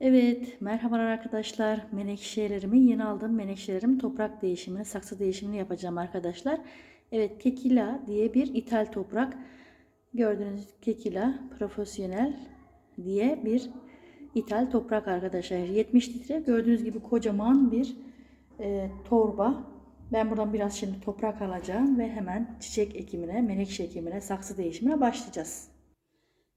Evet, merhabalar arkadaşlar. Menekşelerimi yeni aldığım menekşelerim toprak değişimini, saksı değişimini yapacağım arkadaşlar. Evet, Kekila diye bir ithal toprak. Gördüğünüz Kekila profesyonel diye bir ithal toprak arkadaşlar. 70 litre gördüğünüz gibi kocaman bir e, torba. Ben buradan biraz şimdi toprak alacağım ve hemen çiçek ekimine, menekşe ekimine, saksı değişimine başlayacağız.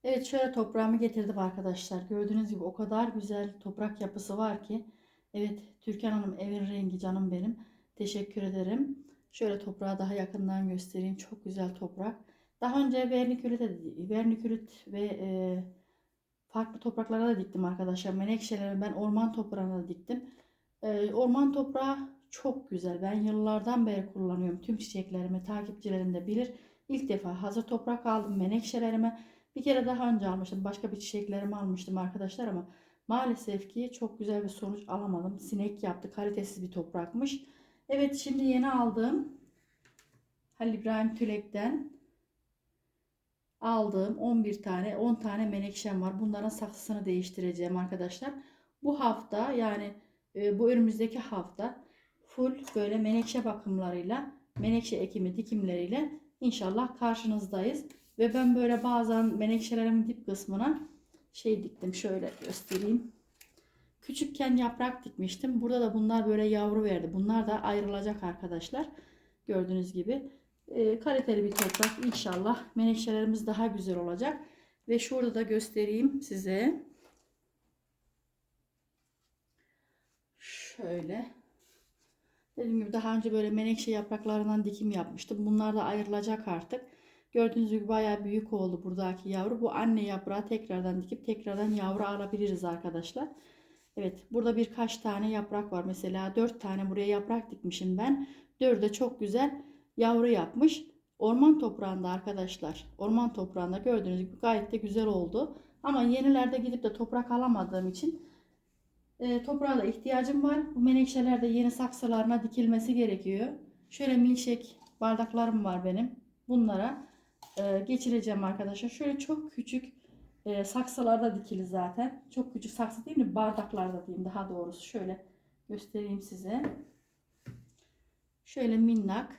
Evet şöyle toprağımı getirdim arkadaşlar. Gördüğünüz gibi o kadar güzel toprak yapısı var ki. Evet Türkan Hanım evin rengi canım benim. Teşekkür ederim. Şöyle toprağı daha yakından göstereyim. Çok güzel toprak. Daha önce vernikülit, vernikülit ve e, farklı topraklara da diktim arkadaşlar. Menekşeleri ben orman toprağına da diktim. E, orman toprağı çok güzel. Ben yıllardan beri kullanıyorum. Tüm çiçeklerimi takipçilerim de bilir. İlk defa hazır toprak aldım menekşelerime. Bir kere daha önce almıştım. Başka bir çiçeklerimi almıştım arkadaşlar ama maalesef ki çok güzel bir sonuç alamadım. Sinek yaptı. Kalitesiz bir toprakmış. Evet şimdi yeni aldığım Halil İbrahim Tülek'ten aldığım 11 tane 10 tane menekşem var. Bunların saksısını değiştireceğim arkadaşlar. Bu hafta yani e, bu önümüzdeki hafta full böyle menekşe bakımlarıyla menekşe ekimi dikimleriyle inşallah karşınızdayız. Ve ben böyle bazen menekşelerimin dip kısmına şey diktim. Şöyle göstereyim. Küçükken yaprak dikmiştim. Burada da bunlar böyle yavru verdi. Bunlar da ayrılacak arkadaşlar. Gördüğünüz gibi. E, kaliteli bir toprak. İnşallah menekşelerimiz daha güzel olacak. Ve şurada da göstereyim size. Şöyle. Dediğim gibi daha önce böyle menekşe yapraklarından dikim yapmıştım. Bunlar da ayrılacak artık. Gördüğünüz gibi bayağı büyük oldu buradaki yavru. Bu anne yaprağı tekrardan dikip tekrardan yavru alabiliriz arkadaşlar. Evet burada birkaç tane yaprak var. Mesela 4 tane buraya yaprak dikmişim ben. 4'e çok güzel yavru yapmış. Orman toprağında arkadaşlar. Orman toprağında gördüğünüz gibi gayet de güzel oldu. Ama yenilerde gidip de toprak alamadığım için e, toprağa da ihtiyacım var. Bu menekşeler de yeni saksılarına dikilmesi gerekiyor. Şöyle milkshake bardaklarım var benim. Bunlara e, geçireceğim arkadaşlar. Şöyle çok küçük e, saksılarda dikili zaten. Çok küçük saksı değil mi? Bardaklarda diyeyim daha doğrusu. Şöyle göstereyim size. Şöyle minnak.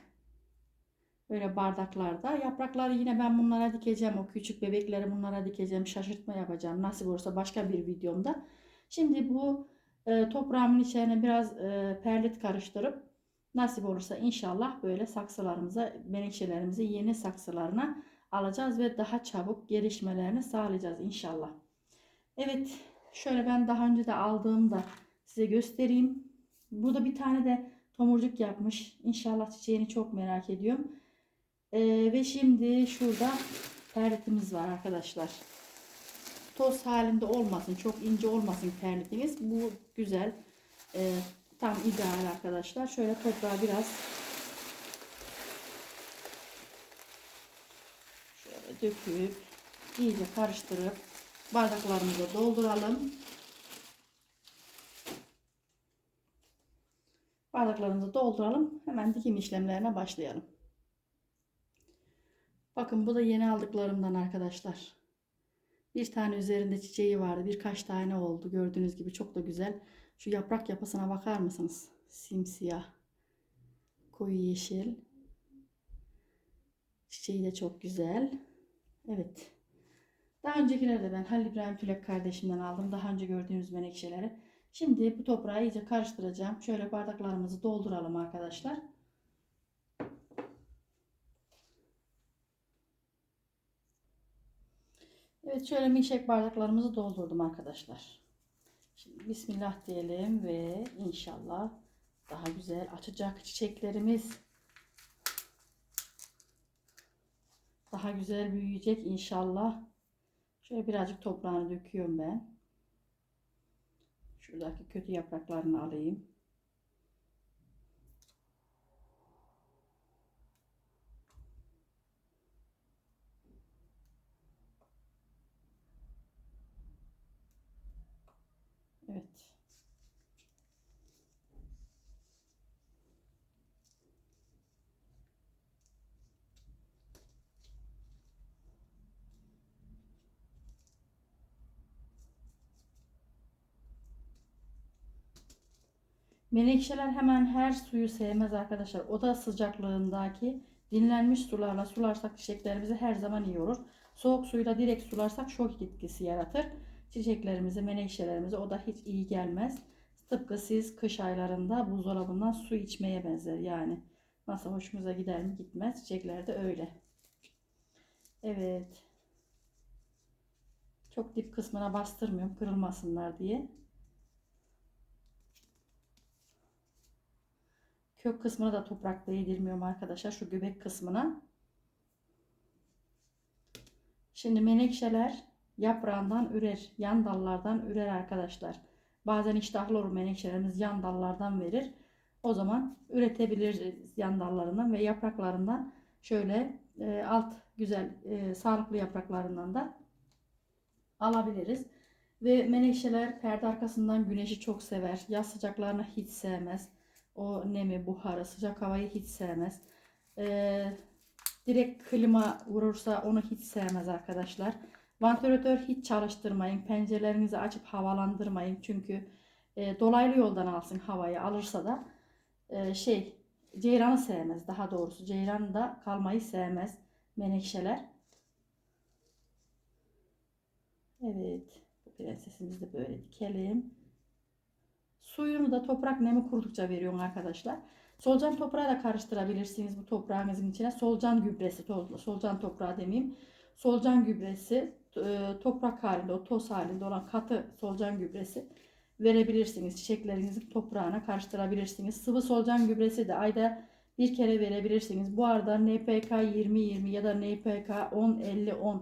Böyle bardaklarda. Yaprakları yine ben bunlara dikeceğim. O küçük bebekleri bunlara dikeceğim. Şaşırtma yapacağım. Nasip olursa başka bir videomda. Şimdi bu e, toprağımın içine biraz e, perlit karıştırıp nasip olursa inşallah böyle saksılarımıza, menekşelerimizi yeni saksılarına alacağız ve daha çabuk gelişmelerini sağlayacağız inşallah. Evet şöyle ben daha önce de aldığımda size göstereyim. Burada bir tane de tomurcuk yapmış. İnşallah çiçeğini çok merak ediyorum. Ee, ve şimdi şurada perletimiz var arkadaşlar. Toz halinde olmasın. Çok ince olmasın perletimiz. Bu güzel. Ee, tam ideal arkadaşlar. Şöyle toprağı biraz döküp iyice karıştırıp bardaklarımıza dolduralım. Bardaklarımızı dolduralım. Hemen dikim işlemlerine başlayalım. Bakın bu da yeni aldıklarımdan arkadaşlar. Bir tane üzerinde çiçeği vardı. Birkaç tane oldu. Gördüğünüz gibi çok da güzel. Şu yaprak yapısına bakar mısınız? Simsiyah. Koyu yeşil. Çiçeği de çok güzel. Evet. Daha öncekilerde ben Halil İbrahim Tülek kardeşimden aldım. Daha önce gördüğünüz menekşeleri. Şimdi bu toprağı iyice karıştıracağım. Şöyle bardaklarımızı dolduralım arkadaşlar. Evet şöyle milkshake bardaklarımızı doldurdum arkadaşlar. Şimdi Bismillah diyelim ve inşallah daha güzel açacak çiçeklerimiz. Daha güzel büyüyecek inşallah. Şöyle birazcık toprağını döküyorum ben. Şuradaki kötü yapraklarını alayım. Evet. Menekşeler hemen her suyu sevmez arkadaşlar. Oda sıcaklığındaki dinlenmiş sularla sularsak çiçeklerimizi her zaman iyi olur. Soğuk suyla direkt sularsak şok etkisi yaratır. Çiçeklerimizi, menekşelerimizi o da hiç iyi gelmez. Tıpkı siz kış aylarında buzdolabından su içmeye benzer yani. Nasıl hoşumuza gider mi gitmez. Çiçekler de öyle. Evet. Çok dip kısmına bastırmıyorum kırılmasınlar diye. Kök kısmına da toprak değdirmiyorum arkadaşlar. Şu göbek kısmına. Şimdi menekşeler yaprağından ürer. Yan dallardan ürer arkadaşlar. Bazen iştahlı olur menekşelerimiz yan dallardan verir. O zaman üretebiliriz yan dallarından ve yapraklarından şöyle e, alt güzel e, sağlıklı yapraklarından da alabiliriz. Ve menekşeler perde arkasından güneşi çok sever. Yaz sıcaklarını hiç sevmez. O nemi, buharı, sıcak havayı hiç sevmez. Ee, direkt klima vurursa onu hiç sevmez arkadaşlar. Vantilatör hiç çalıştırmayın. Pencerelerinizi açıp havalandırmayın. Çünkü e, dolaylı yoldan alsın havayı alırsa da e, şey ceyranı sevmez. Daha doğrusu ceyran da kalmayı sevmez menekşeler. Evet. Prensesimizi de böyle dikelim. Suyunu da toprak nemi kurudukça veriyorum arkadaşlar. Solucan toprağı da karıştırabilirsiniz bu toprağınızın içine. Solucan gübresi, solucan toprağı demeyeyim. Solucan gübresi, e, toprak halinde, o toz halinde olan katı solucan gübresi verebilirsiniz. Çiçeklerinizin toprağına karıştırabilirsiniz. Sıvı solucan gübresi de ayda bir kere verebilirsiniz. Bu arada NPK 20-20 ya da NPK 10-50-10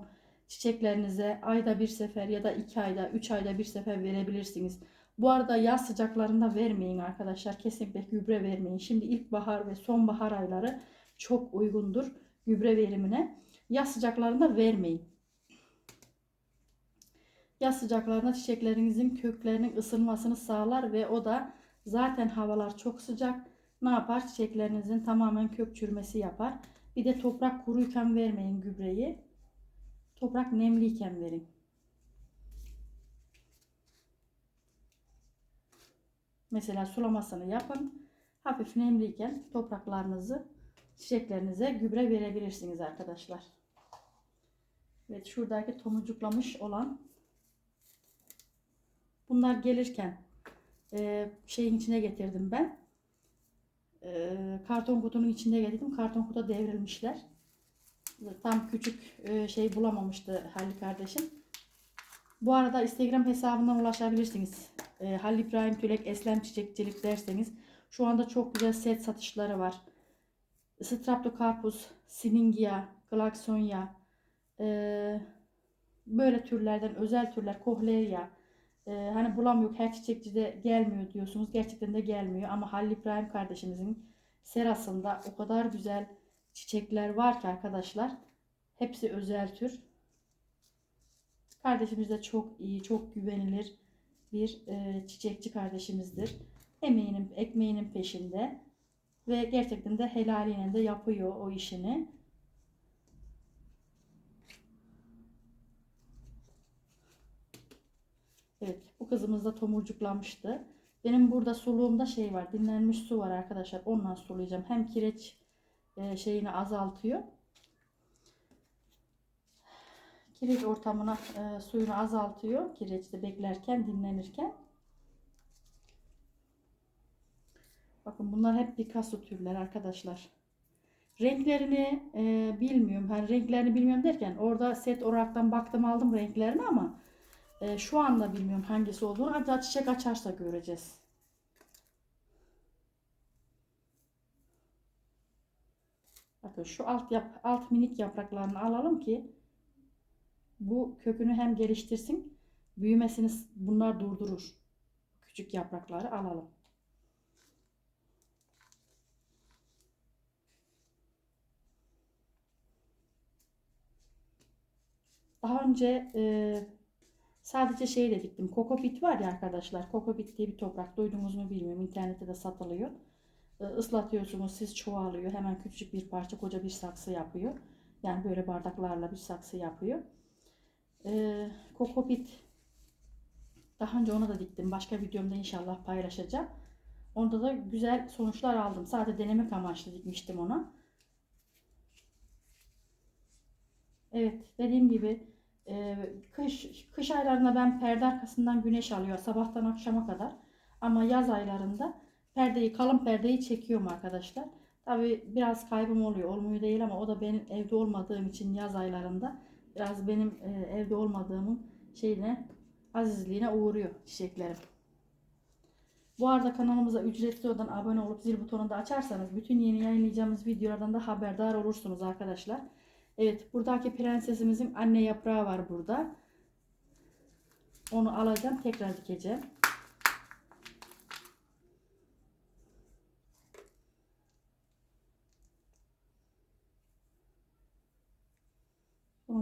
çiçeklerinize ayda bir sefer ya da 2 ayda 3 ayda bir sefer verebilirsiniz. Bu arada yaz sıcaklarında vermeyin arkadaşlar. Kesinlikle gübre vermeyin. Şimdi ilkbahar ve sonbahar ayları çok uygundur gübre verimine. Yaz sıcaklarında vermeyin. Yaz sıcaklarında çiçeklerinizin köklerinin ısınmasını sağlar ve o da zaten havalar çok sıcak. Ne yapar? Çiçeklerinizin tamamen kök çürümesi yapar. Bir de toprak kuruyken vermeyin gübreyi. Toprak nemliyken verin. Mesela sulamasını yapın. Hafif nemliyken topraklarınızı çiçeklerinize gübre verebilirsiniz arkadaşlar. Evet şuradaki tomurcuklamış olan bunlar gelirken e, şeyin içine getirdim ben. E, karton kutunun içinde getirdim. Karton kutuda devrilmişler. Tam küçük e, şey bulamamıştı Halil kardeşim. Bu arada Instagram hesabından ulaşabilirsiniz. E, Halil İbrahim Tülek Eslem Çiçekçilik derseniz şu anda çok güzel set satışları var. Streptocarpus, Siningia, Glaksonia, e, böyle türlerden özel türler, Kohleria. E, hani bulamıyor, her çiçekçide gelmiyor diyorsunuz. Gerçekten de gelmiyor ama Halil İbrahim kardeşimizin serasında o kadar güzel çiçekler var ki arkadaşlar. Hepsi özel tür. Kardeşimiz de çok iyi, çok güvenilir bir e, çiçekçi kardeşimizdir. Emeğinin, ekmeğinin peşinde ve gerçekten de helaliyle de yapıyor o işini. Evet, bu kızımız da tomurcuklamıştı. Benim burada suluğumda şey var, dinlenmiş su var arkadaşlar. Ondan sulayacağım. Hem kireç e, şeyini azaltıyor. Kireç ortamına e, suyunu azaltıyor. Kireçte beklerken, dinlenirken. Bakın bunlar hep Picasso türler arkadaşlar. Renklerini e, bilmiyorum. Hani renklerini bilmiyorum derken orada set olaraktan baktım aldım renklerini ama e, şu anda bilmiyorum hangisi olduğunu. Hatta çiçek açarsa göreceğiz. Bakın şu alt yap alt minik yapraklarını alalım ki bu kökünü hem geliştirsin, büyümesini bunlar durdurur. Küçük yaprakları alalım. Daha önce e, sadece şey de diktim. Kokopit var ya arkadaşlar. Kokopit diye bir toprak. Duydunuz mu bilmiyorum. İnternette de satılıyor. E, ıslatıyorsunuz. Siz çoğalıyor. Hemen küçük bir parça koca bir saksı yapıyor. Yani böyle bardaklarla bir saksı yapıyor. Kokopit daha önce ona da diktim. Başka videomda inşallah paylaşacağım. Onda da güzel sonuçlar aldım. Sadece denemek amaçlı dikmiştim ona. Evet dediğim gibi e, kış kış aylarında ben perde arkasından güneş alıyor sabahtan akşama kadar. Ama yaz aylarında perdeyi kalın perdeyi çekiyorum arkadaşlar. Tabi biraz kaybım oluyor olmuyor değil ama o da benim evde olmadığım için yaz aylarında biraz benim e, evde olmadığımın şeyine azizliğine uğruyor çiçeklerim. Bu arada kanalımıza ücretli olan abone olup zil butonunu da açarsanız bütün yeni yayınlayacağımız videolardan da haberdar olursunuz arkadaşlar. Evet buradaki prensesimizin anne yaprağı var burada. Onu alacağım tekrar dikeceğim.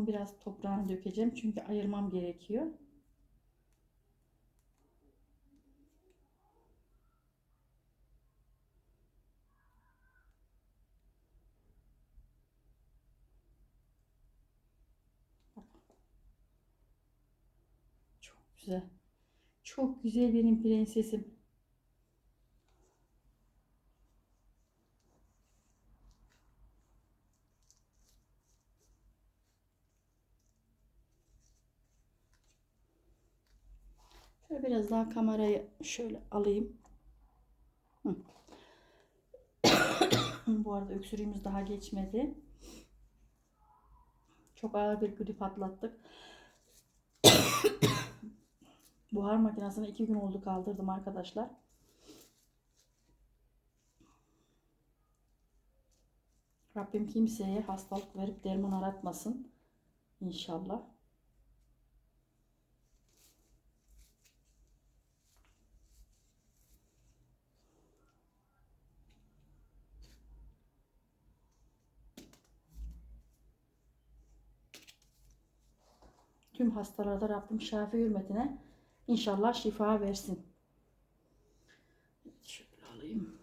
Biraz toprağını dökeceğim çünkü ayırmam gerekiyor. Çok güzel. Çok güzel benim prensesim. Şöyle biraz daha kamerayı şöyle alayım. Bu arada öksürüğümüz daha geçmedi. Çok ağır bir grip atlattık. Buhar makinesini iki gün oldu kaldırdım arkadaşlar. Rabbim kimseye hastalık verip derman aratmasın. İnşallah. Tüm hastalarda Rabbim şafi hürmetine inşallah şifa versin. Evet, şöyle alayım.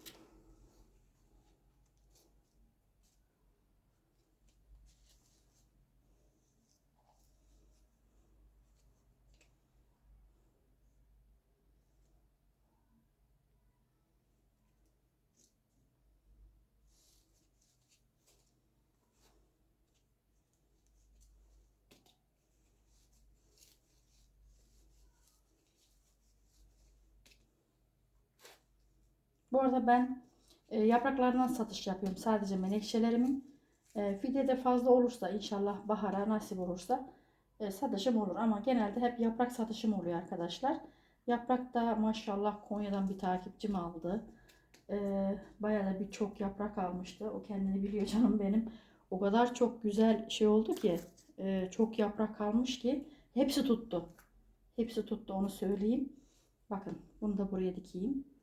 Bu arada ben e, yapraklarından satış yapıyorum. Sadece menekşelerimin. E, fidede fazla olursa inşallah bahara nasip olursa e, satışım olur. Ama genelde hep yaprak satışım oluyor arkadaşlar. Yaprak da maşallah Konya'dan bir takipçim aldı. E, bayağı da bir çok yaprak almıştı. O kendini biliyor canım benim. O kadar çok güzel şey oldu ki. e, çok yaprak kalmış ki. Hepsi tuttu. Hepsi tuttu onu söyleyeyim. Bakın bunu da buraya dikeyim.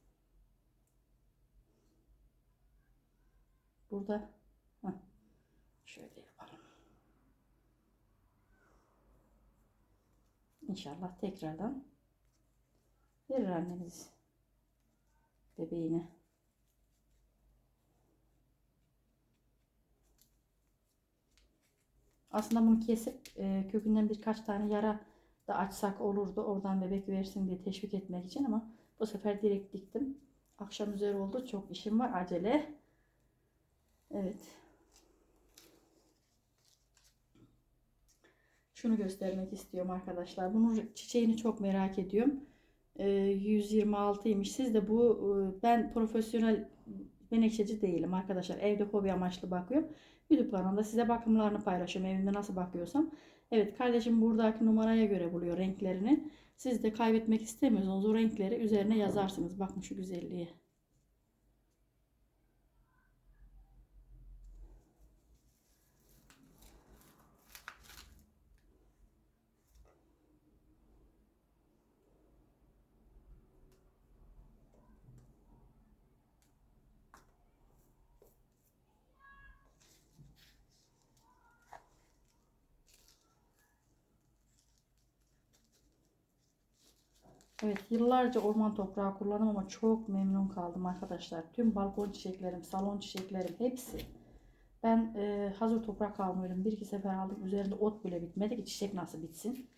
Burada şöyle yapalım. İnşallah tekrardan verir annemiz bebeğine. Aslında bunu kesip e, kökünden birkaç tane yara da açsak olurdu. Oradan bebek versin diye teşvik etmek için ama bu sefer direkt diktim. Akşam üzeri oldu. Çok işim var. Acele. Evet. Şunu göstermek istiyorum arkadaşlar. Bunun çiçeğini çok merak ediyorum. Ee, 126'ymış. Siz de bu e, ben profesyonel menekşeci değilim arkadaşlar. Evde hobi amaçlı bakıyorum. YouTube kanalında size bakımlarını paylaşıyorum. Evimde nasıl bakıyorsam. Evet kardeşim buradaki numaraya göre buluyor renklerini. Siz de kaybetmek istemiyorsanız o renkleri üzerine yazarsınız. Bakın şu güzelliğe. Evet yıllarca orman toprağı kullandım ama çok memnun kaldım arkadaşlar. Tüm balkon çiçeklerim, salon çiçeklerim hepsi. Ben e, hazır toprak almıyorum. Bir iki sefer aldım. Üzerinde ot bile bitmedi ki çiçek nasıl bitsin.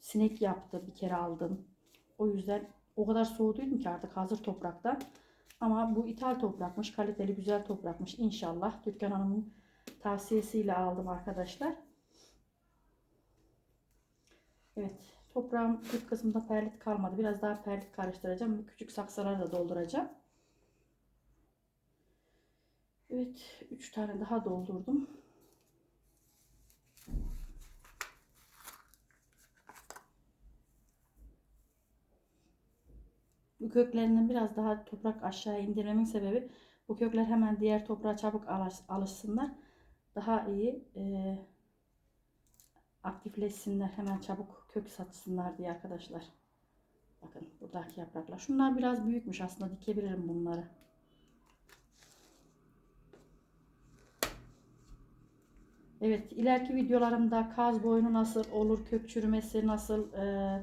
Sinek yaptı bir kere aldım. O yüzden o kadar soğuduydum ki artık hazır topraktan. Ama bu ithal toprakmış. Kaliteli güzel toprakmış. İnşallah Türkan Hanım'ın tavsiyesiyle aldım arkadaşlar. Evet. Toprağım ilk kısmında perlit kalmadı. Biraz daha perlit karıştıracağım. Küçük saksıları da dolduracağım. Evet. 3 tane daha doldurdum. Bu köklerinden biraz daha toprak aşağı indirmemin sebebi bu kökler hemen diğer toprağa çabuk alış- alışsınlar. Daha iyi e, aktifleşsinler. Hemen çabuk kök saçsınlar diye arkadaşlar. Bakın buradaki yapraklar. Şunlar biraz büyükmüş aslında dikebilirim bunları. Evet ileriki videolarımda kaz boynu nasıl olur, kök çürümesi nasıl e,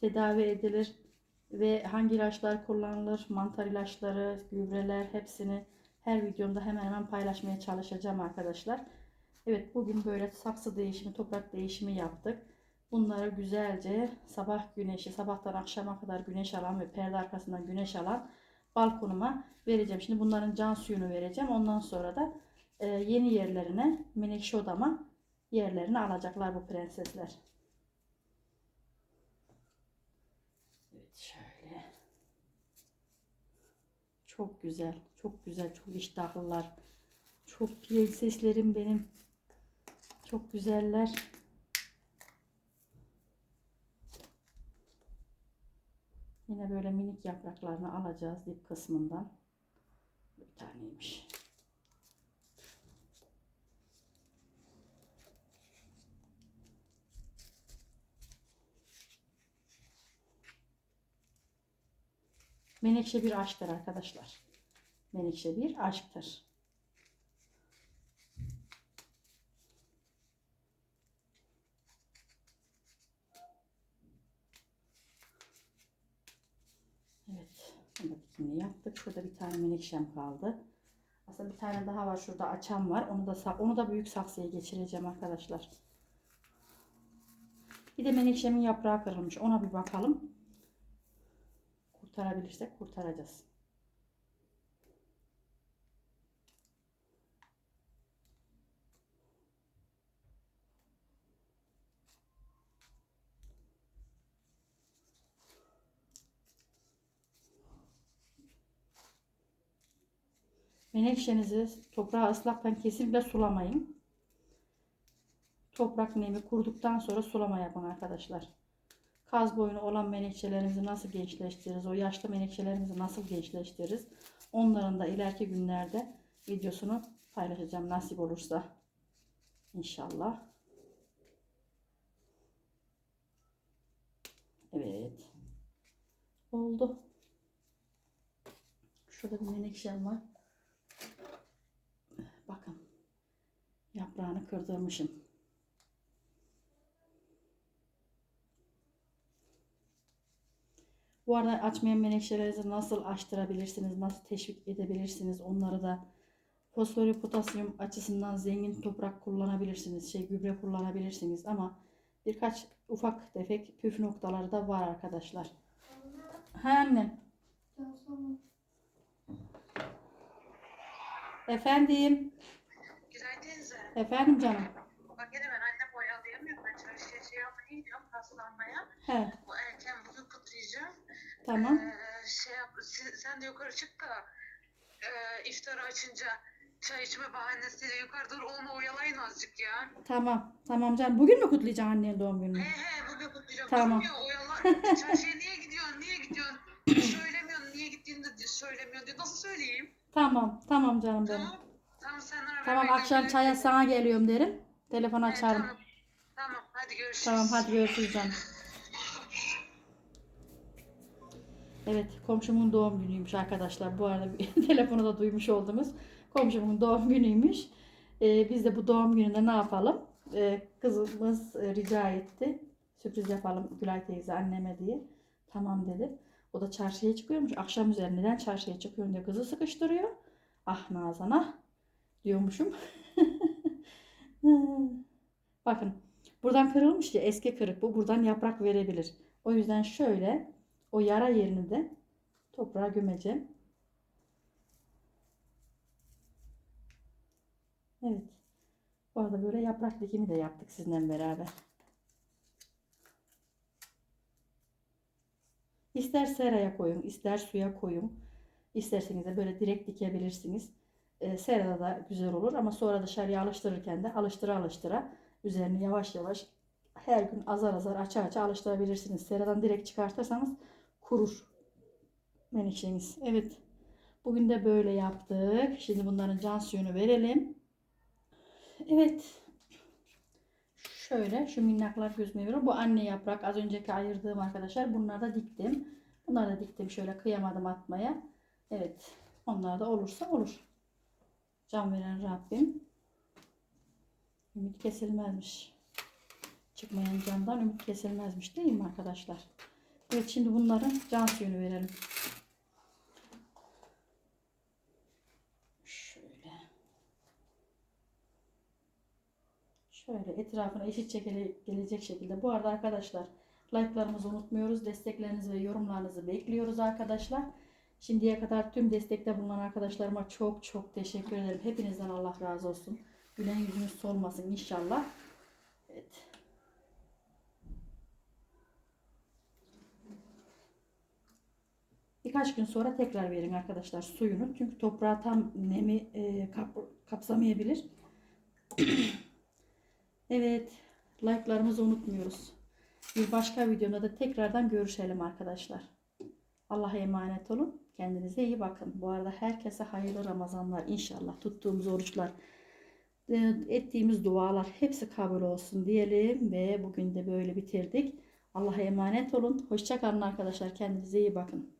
tedavi edilir ve hangi ilaçlar kullanılır, mantar ilaçları, gübreler hepsini her videomda hemen hemen paylaşmaya çalışacağım arkadaşlar. Evet bugün böyle saksı değişimi, toprak değişimi yaptık. Bunları güzelce sabah güneşi, sabahtan akşama kadar güneş alan ve perde arkasından güneş alan balkonuma vereceğim. Şimdi bunların can suyunu vereceğim. Ondan sonra da e, yeni yerlerine, menekşe odama yerlerini alacaklar bu prensesler. Evet şöyle. Çok güzel, çok güzel, çok iştahlılar. Çok prenseslerim benim. Çok güzeller. Böyle minik yapraklarını alacağız dip kısmından. Bir taneymiş. Menekşe bir aşktır arkadaşlar. Menekşe bir aşktır. Evet. Bunu da yaptık. Şurada bir tane menekşem kaldı. Aslında bir tane daha var. Şurada açan var. Onu da onu da büyük saksıya geçireceğim arkadaşlar. Bir de menekşemin yaprağı kırılmış. Ona bir bakalım. Kurtarabilirsek kurtaracağız. Menekşenizi toprağı ıslakken kesinlikle sulamayın. Toprak nemi kuruduktan sonra sulama yapın arkadaşlar. Kaz boyunu olan menekşelerimizi nasıl gençleştiririz? O yaşlı menekşelerimizi nasıl gençleştiririz? Onların da ileriki günlerde videosunu paylaşacağım nasip olursa. İnşallah. Evet. Oldu. Şurada bir menekşem var. Bakın. Yaprağını kırdırmışım. Bu arada açmayan menekşelerinizi nasıl açtırabilirsiniz, nasıl teşvik edebilirsiniz onları da fosfor ve potasyum açısından zengin toprak kullanabilirsiniz, şey gübre kullanabilirsiniz ama birkaç ufak tefek püf noktaları da var arkadaşlar. Ha annem. Efendim. Güzel teyze. Efendim canım. Bak yine ben annem oyalayamıyorum. Ben çarşıya şey yapmaya gidiyorum paslanmaya. He, Bu erken bugün kutlayacağım. tamam. Ee, şey yap, sen de yukarı çık da e, iftarı açınca çay içme bahanesiyle yukarı doğru onu oyalayın azıcık ya. Tamam. Tamam canım. Bugün mü kutlayacaksın annenin doğum gününü? He he bugün kutlayacağım. Tamam. Tamam. oyala. Çarşıya niye gidiyorsun? Niye gidiyorsun? Söylemiyorsun. Niye gittiğini de söylemiyorsun diyor. Nasıl söyleyeyim? Tamam. Tamam canım benim. Tamam. Tamam sen haber Tamam akşam çaya sana geliyorum derim. Telefon He, açarım. Tamam. Tamam hadi görüşürüz. Tamam hadi görüşürüz canım. Evet komşumun doğum günüymüş arkadaşlar. Bu arada bir telefonu da duymuş oldunuz. Komşumun doğum günüymüş. Ee, biz de bu doğum gününde ne yapalım? Ee, kızımız e, rica etti. Sürpriz yapalım Gülay teyze anneme diye. Tamam dedi. O da çarşıya çıkıyormuş. Akşam üzeri neden çarşıya çıkıyorum diye kızı sıkıştırıyor. Ah Nazan ah diyormuşum. Bakın buradan kırılmış ya eski kırık bu buradan yaprak verebilir. O yüzden şöyle o yara yerini de toprağa gömeceğim. Evet. Bu arada böyle yaprak dikimi de yaptık sizinle beraber. İster seraya koyun, ister suya koyun. İsterseniz de böyle direkt dikebilirsiniz. E, serada da güzel olur ama sonra dışarıya alıştırırken de alıştıra alıştıra üzerini yavaş yavaş her gün azar azar aça aça alıştırabilirsiniz. Seradan direkt çıkartırsanız kurur menekşeniz. Evet. Bugün de böyle yaptık. Şimdi bunların can suyunu verelim. Evet. Şöyle şu minnaklar gözüme veriyor. Bu anne yaprak az önceki ayırdığım arkadaşlar. Bunları da diktim. Bunları da diktim şöyle kıyamadım atmaya. Evet. Onlar da olursa olur. Can veren Rabbim. Ümit kesilmezmiş. Çıkmayan candan ümit kesilmezmiş değil mi arkadaşlar? Evet şimdi bunların can suyunu verelim. Şöyle. Şöyle etrafına eşit şekilde gelecek şekilde. Bu arada arkadaşlar like'larımızı unutmuyoruz. Desteklerinizi ve yorumlarınızı bekliyoruz arkadaşlar. Şimdiye kadar tüm destekte bulunan arkadaşlarıma çok çok teşekkür ederim. Hepinizden Allah razı olsun. Gülen yüzünüz solmasın inşallah. Evet. Birkaç gün sonra tekrar verin arkadaşlar suyunu. Çünkü toprağa tam nemi e, kap- kapsamayabilir. Evet. Like'larımızı unutmuyoruz. Bir başka videomda da tekrardan görüşelim arkadaşlar. Allah'a emanet olun. Kendinize iyi bakın. Bu arada herkese hayırlı Ramazanlar inşallah. Tuttuğumuz oruçlar, e, ettiğimiz dualar hepsi kabul olsun diyelim ve bugün de böyle bitirdik. Allah'a emanet olun. Hoşça kalın arkadaşlar. Kendinize iyi bakın.